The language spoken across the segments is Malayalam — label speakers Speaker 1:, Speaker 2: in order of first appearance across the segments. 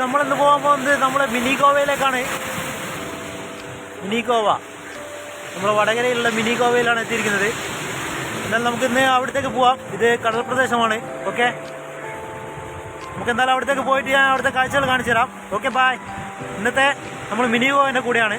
Speaker 1: നമ്മളിന്ന് പോകാൻ പോകുന്നത് നമ്മളെ മിനി ഗോവയിലേക്കാണ് മിനി ഗോവ നമ്മൾ വടകരയിലുള്ള മിനി ഗോവയിലാണ് എത്തിയിരിക്കുന്നത്. എന്നാൽ നമുക്ക് ഇന്ന് അവിടത്തേക്ക് പോവാം. ഇത് കടൽ പ്രദേശമാണ്. ഓക്കെ നമുക്ക് എന്തായാലും അവിടത്തേക്ക് പോയിട്ട് ഞാൻ അവിടുത്തെ കാഴ്ചകൾ കാണിച്ചു തരാം ഓക്കെ ബായ് ഇന്നത്തെ നമ്മൾ മിനി ഗോവന്റെ കൂടെയാണ്.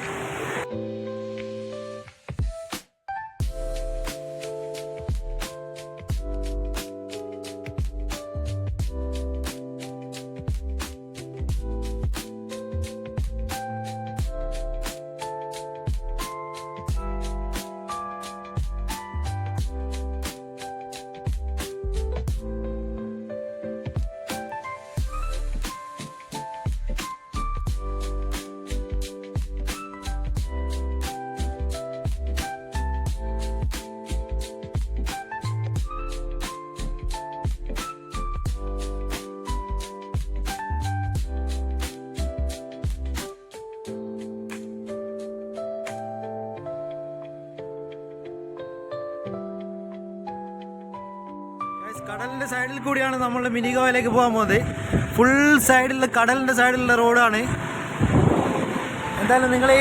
Speaker 1: കടലിന്റെ സൈഡിൽ കൂടിയാണ് നമ്മൾ മിനിഗോയിലേക്ക് പോകാൻ പോകുന്നത്. ഫുൾ സൈഡിൽ കടലിന്റെ സൈഡിലുള്ള റോഡാണ്. എന്തായാലും നിങ്ങൾ ഈ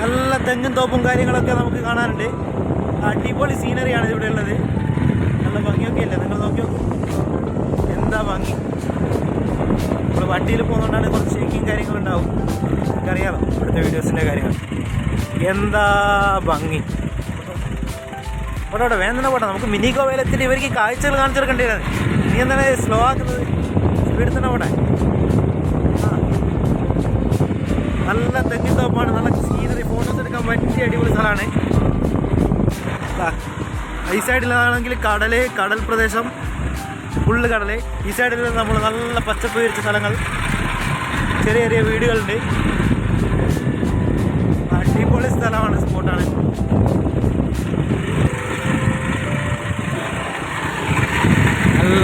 Speaker 1: നല്ല തെങ്ങും തോപ്പും കാര്യങ്ങളൊക്കെ നമുക്ക് കാണാനുണ്ട്. അടിപൊളി സീനറിയാണ് ഇവിടെ ഉള്ളത്. നല്ല ഭംഗിയൊക്കെ ഇല്ല നിങ്ങൾ നോക്കി എന്താ ഭംഗി? നമ്മൾ വണ്ടിയിൽ പോകുന്നതുകൊണ്ടാണ് കുറച്ച് ഷേക്കിങ് കാര്യങ്ങളുണ്ടാവും. നമുക്കറിയാമോ ഇവിടുത്തെ വീഡിയോസിന്റെ കാര്യങ്ങൾ. എന്താ ഭംഗി? പോട്ടെ വേദന പോട്ടെ നമുക്ക് മിനി ഗോവയിലെത്തിയിട്ട് ഇവർക്ക് കാഴ്ചകൾ കാഴ്ചകൾ വരാൻ നീ എന്താണ് സ്ലോ ആക്കുന്നത്? സ്പീഡ് തന്നെ പോട്ടെ. നല്ല തെങ്ങിത്തോപ്പാണ് നല്ല സീനറി ഫോട്ടോസ് എടുക്കാൻ പറ്റിയ അടിപൊളി സ്ഥലമാണ്. ഈ സൈഡിലാണെങ്കിൽ കടൽ കടൽ പ്രദേശം ഫുള്ള് കടൽ ഈ സൈഡിൽ നമ്മൾ നല്ല പച്ചപ്പ് വിരിച്ച സ്ഥലങ്ങൾ. ചെറിയ ചെറിയ വീടുകളുണ്ട്.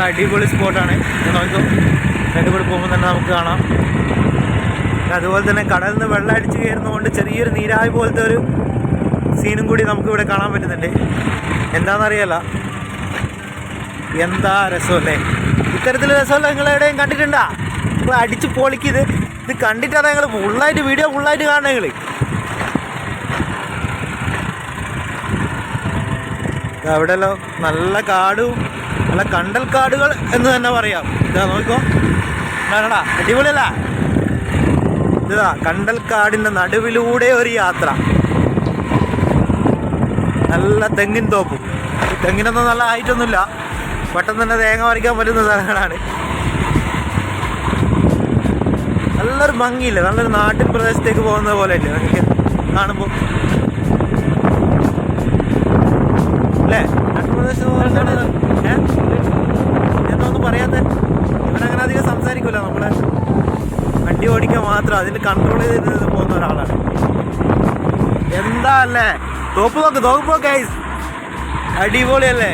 Speaker 1: നല്ല അടിപൊളി സ്പോട്ടാണ് നോക്കൂ ഇതിന്റെ കൂടെ പോകുമ്പോൾ തന്നെ നമുക്ക് കാണാം. അതുപോലെ തന്നെ കടലിൽ നിന്ന് വെള്ളം അടിച്ച് കയറുന്നതുകൊണ്ട് ചെറിയൊരു നീരാവി പോലത്തെ ഒരു സീനും കൂടി നമുക്ക് ഇവിടെ കാണാൻ പറ്റുന്നുണ്ട്. എന്താണെന്നറിയല്ല. എന്താ രസമല്ലേ? ഇത്തരത്തിൽ രസമല്ല നിങ്ങൾ എവിടെയും കണ്ടിട്ടുണ്ടാ? നിങ്ങൾ അടിച്ച് പൊളിക്കിത്. ഇത് കണ്ടിട്ടാണ് നിങ്ങൾ ഫുള്ളായിട്ട് വീഡിയോ ഫുള്ളായിട്ട് കാണണം നിങ്ങൾ അവിടെയല്ലോ നല്ല കാടും നല്ല കണ്ടൽ കാടുകൾ എന്ന് തന്നെ പറയാം. ഇതാ നോക്കോ വേണടാ അടിപൊളിയല്ല? ഇതാ കാടിന്റെ നടുവിലൂടെ ഒരു യാത്ര. നല്ല തെങ്ങിൻ തോപ്പും. തെങ്ങിനൊന്നും നല്ല ഹൈറ്റൊന്നുമില്ല പെട്ടെന്ന് തന്നെ തേങ്ങ വരയ്ക്കാൻ പറ്റുന്ന സ്ഥലങ്ങളാണ്. നല്ലൊരു ഭംഗിയില്ല? നല്ലൊരു നാട്ടിൻ പ്രദേശത്തേക്ക് പോകുന്നത് പോലെ അല്ലേ നമുക്ക് കാണുമ്പോൾ മാത്രം അതിന് കൺട്രോൾ ചെയ്ത് പോകുന്ന ഒരാളാണ്. എന്താ അല്ലേ തോപ്പ് നോക്ക് തോപ്പ് ഐസ് അടിപൊളിയല്ലേ?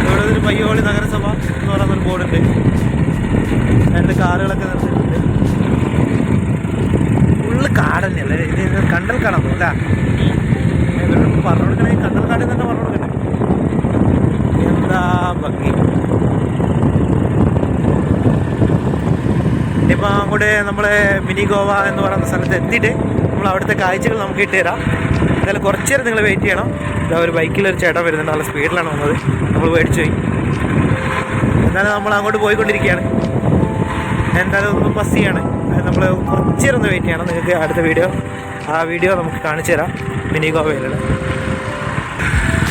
Speaker 1: ഇവിടെ ഒരു പയ്യോളി നഗരസഭ എന്ന് പറയുന്നൊരു ബോർഡുണ്ട് രണ്ട് കാറുകളൊക്കെ നിർത്തിയിട്ടുണ്ട്. ഫുള്ള് കാടന്നെയല്ലേ ഇത് കണ്ടൽ കാണാൻ അല്ല? പറഞ്ഞു കൊടുക്കണേ കണ്ടൽ കാടിൽ തന്നെ പറഞ്ഞു കൊടുക്കണേ എന്താ ഭംഗി അങ്ങോട്ട് നമ്മളെ മിനി ഗോവ എന്ന് പറയുന്ന സ്ഥലത്ത് എത്തിയിട്ട് നമ്മൾ അവിടുത്തെ കാഴ്ചകൾ നമുക്ക് ഇട്ടുതരാം. എന്തായാലും കുറച്ച് നേരം നിങ്ങൾ വെയിറ്റ് ചെയ്യണം. ഇതാ ഒരു ബൈക്കിലൊരു ചേട്ടൻ വരുന്നുണ്ട്. നല്ല സ്പീഡിലാണ് വന്നത്. നമ്മൾ മേടിച്ചു പോയി. എന്നാലും നമ്മൾ അങ്ങോട്ട് പോയിക്കൊണ്ടിരിക്കുകയാണ്. എന്തായാലും ഒന്ന് ബസ് ചെയ്യാണ്. നമ്മൾ കുറച്ച് നേരം ഒന്ന് വെയിറ്റ് ചെയ്യണം. നിങ്ങൾക്ക് അടുത്ത വീഡിയോ ആ വീഡിയോ നമുക്ക് കാണിച്ചു തരാം. മിനി ഗോവയിലുള്ള.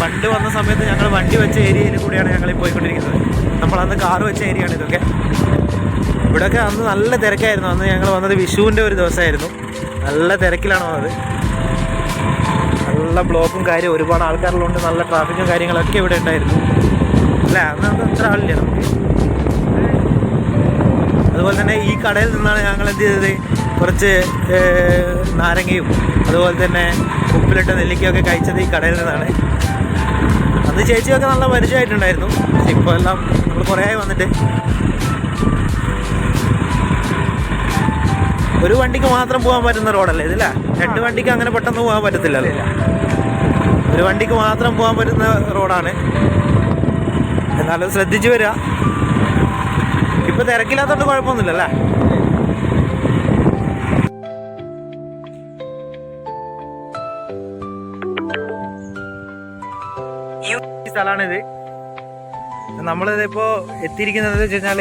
Speaker 1: പണ്ട് വന്ന സമയത്ത് ഞങ്ങൾ വണ്ടി വെച്ച ഏരിയയിൽ കൂടിയാണ് ഞങ്ങൾ പോയിക്കൊണ്ടിരിക്കുന്നത്. നമ്മളന്ന് കാറ് വെച്ച ഏരിയയാണ് ഇതൊക്കെ. ഇവിടെയൊക്കെ അന്ന് നല്ല തിരക്കായിരുന്നു. അന്ന് ഞങ്ങൾ വന്നത് വിഷുവിന്റെ ഒരു ദിവസമായിരുന്നു. നല്ല തിരക്കിലാണ് വന്നത്. നല്ല ബ്ലോക്കും കാര്യം ഒരുപാട് ആൾക്കാരിലുണ്ട്. നല്ല ട്രാഫിക്കും കാര്യങ്ങളൊക്കെ ഇവിടെ ഉണ്ടായിരുന്നു. അല്ല? അന്ന് അന്ന് അത്ര ആളില്ല നമുക്ക്. അതുപോലെ തന്നെ ഈ കടയിൽ നിന്നാണ് ഞങ്ങൾ എന്ത് ചെയ്തത്? കുറച്ച് നാരങ്ങയും അതുപോലെ തന്നെ ഉപ്പിലിട്ട നെല്ലിക്കയൊക്കെ കഴിച്ചത് ഈ കടയിൽ നിന്നാണ്. അന്ന് ചേച്ചിയൊക്കെ നല്ല പരിചയമായിട്ടുണ്ടായിരുന്നു. ഇപ്പോൾ എല്ലാം നമ്മൾ കുറേ വന്നിട്ട്. ഒരു വണ്ടിക്ക് മാത്രം പോകാൻ പറ്റുന്ന റോഡല്ലേ ഇതില്ല രണ്ട് വണ്ടിക്ക് അങ്ങനെ പെട്ടെന്ന് പോകാൻ പറ്റത്തില്ലല്ലോ. ഒരു വണ്ടിക്ക് മാത്രം പോകാൻ പറ്റുന്ന റോഡാണ്. എന്നാലും ശ്രദ്ധിച്ചു വരിക ഇപ്പൊ തിരക്കില്ലാത്തോണ്ട് കുഴപ്പമൊന്നുമില്ല സ്ഥലാണിത് നമ്മളിതിപ്പോ എത്തിയിരിക്കുന്നത് വെച്ച് കഴിഞ്ഞാൽ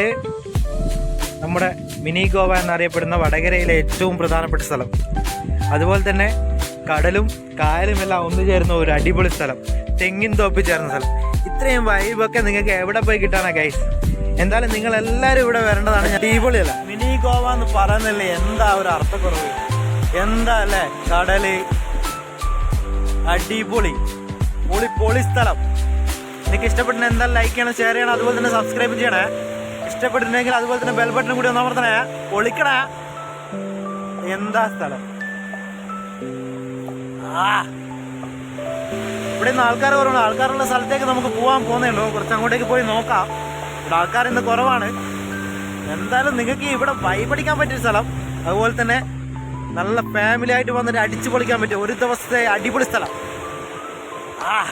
Speaker 1: നമ്മുടെ മിനി ഗോവ എന്നറിയപ്പെടുന്ന വടകരയിലെ ഏറ്റവും പ്രധാനപ്പെട്ട സ്ഥലം. അതുപോലെ തന്നെ കടലും കായലും എല്ലാം ഒന്നു ചേർന്ന ഒരു അടിപൊളി സ്ഥലം. തെങ്ങിൻ തോപ്പി ചേർന്ന സ്ഥലം. ഇത്രയും വൈബൊക്കെ നിങ്ങൾക്ക് എവിടെ പോയി കിട്ടാനാ ഗൈസ് എന്തായാലും നിങ്ങൾ എല്ലാവരും ഇവിടെ വരേണ്ടതാണ്. ഞാൻ അടിപൊളിയല്ല. മിനി ഗോവ എന്ന് പറയുന്നില്ലേ എന്താ ഒരു അർത്ഥക്കുറവ്? എന്താ അല്ലേ? കടൽ. അടിപൊളി. പൊളി പൊളി സ്ഥലം. നിങ്ങൾക്ക് ഇഷ്ടപ്പെടുന്ന എന്താ ലൈക്ക് ചെയ്യണം ഷെയർ ചെയ്യണം അതുപോലെ തന്നെ സബ്സ്ക്രൈബ് ചെയ്യണേ. ഇഷ്ടപ്പെട്ടിട്ടുണ്ടെങ്കിൽ അതുപോലെ തന്നെ ബെൽ കൂടി ഒന്ന് അമർത്തണേ. പൊളിക്കണേ എന്താ സ്ഥലം? ഇവിടെ നിന്ന് ആൾക്കാർ കുറവാണ് ആൾക്കാരുള്ള സ്ഥലത്തേക്ക് നമുക്ക് പോകാൻ പോകുന്നേ ഉള്ളൂ. കുറച്ച് അങ്ങോട്ടേക്ക് പോയി നോക്കാം. ഇവിടെ ആൾക്കാർ ഇന്ന് കുറവാണ്. എന്തായാലും നിങ്ങൾക്ക് ഇവിടെ വൈപടിക്കാൻ പറ്റിയ സ്ഥലം. അതുപോലെ തന്നെ നല്ല ഫാമിലി ആയിട്ട് വന്നിട്ട് അടിച്ചു പൊളിക്കാൻ പറ്റും ഒരു ദിവസത്തെ അടിപൊളി സ്ഥലം. ആ.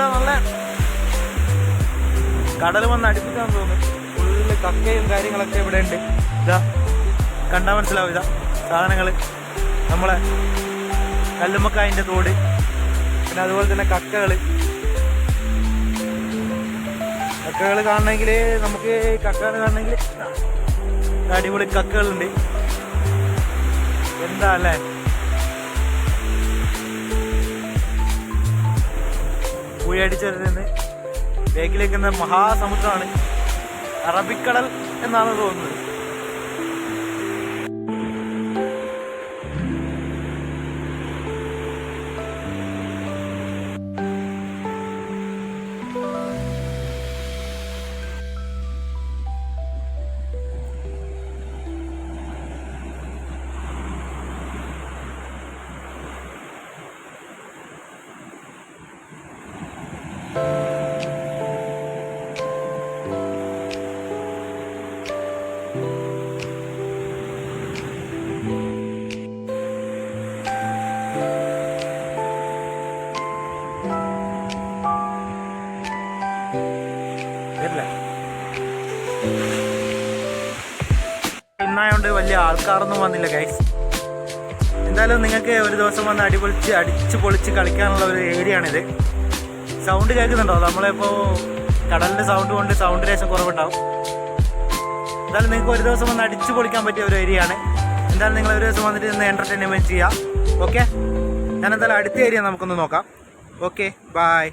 Speaker 1: ഇവിടെ നല്ല? കടൽ വന്ന് അടുപ്പിക്കാൻ തോന്നുന്നു. ഫുള്ള് കക്കയും കാര്യങ്ങളൊക്കെ ഇവിടെ ഉണ്ട് ഇതാ കണ്ടാൽ മനസ്സിലാവും ഇതാ സാധനങ്ങൾ നമ്മളെ കല്ലുമ്മക്കായന്റെ തോട്. പിന്നെ അതുപോലെ തന്നെ കക്കകൾ കക്കകൾ കാണണമെങ്കിൽ നമുക്ക് കക്കകൾ കാണണമെങ്കിൽ അടിപൊളി കക്കകളുണ്ട്. എന്താ അല്ലേ? പുഴയടിച്ചതിൽ നിന്ന് ബേക്കിലേക്ക് മഹാസമുദ്രമാണ് അറബിക്കടൽ എന്നാണ് തോന്നുന്നത്. വരില്ല വലിയ ആൾക്കാരൊന്നും വന്നില്ല ഗൈസ് എന്തായാലും നിങ്ങൾക്ക് ഒരു ദിവസം വന്ന് അടിപൊളിച്ച് അടിച്ച് പൊളിച്ച് കളിക്കാനുള്ള ഒരു ഏരിയ ആണിത് സൗണ്ട് കേൾക്കുന്നുണ്ടോ? നമ്മളിപ്പോൾ കടലിന്റെ സൗണ്ട് കൊണ്ട് സൗണ്ട് ലേശം കുറവുണ്ടാവും. എന്തായാലും നിങ്ങൾക്ക് ഒരു ദിവസം വന്ന് അടിച്ച് പൊളിക്കാൻ പറ്റിയ ഒരു ഏരിയ ആണ് എന്തായാലും നിങ്ങൾ ഒരു ദിവസം വന്നിട്ട് ഇന്ന് എന്റർടൈൻമെന്റ് ചെയ്യാം. ഓക്കെ ഞാൻ എന്തായാലും അടുത്ത ഏരിയ നമുക്കൊന്ന് നോക്കാം. Okay bye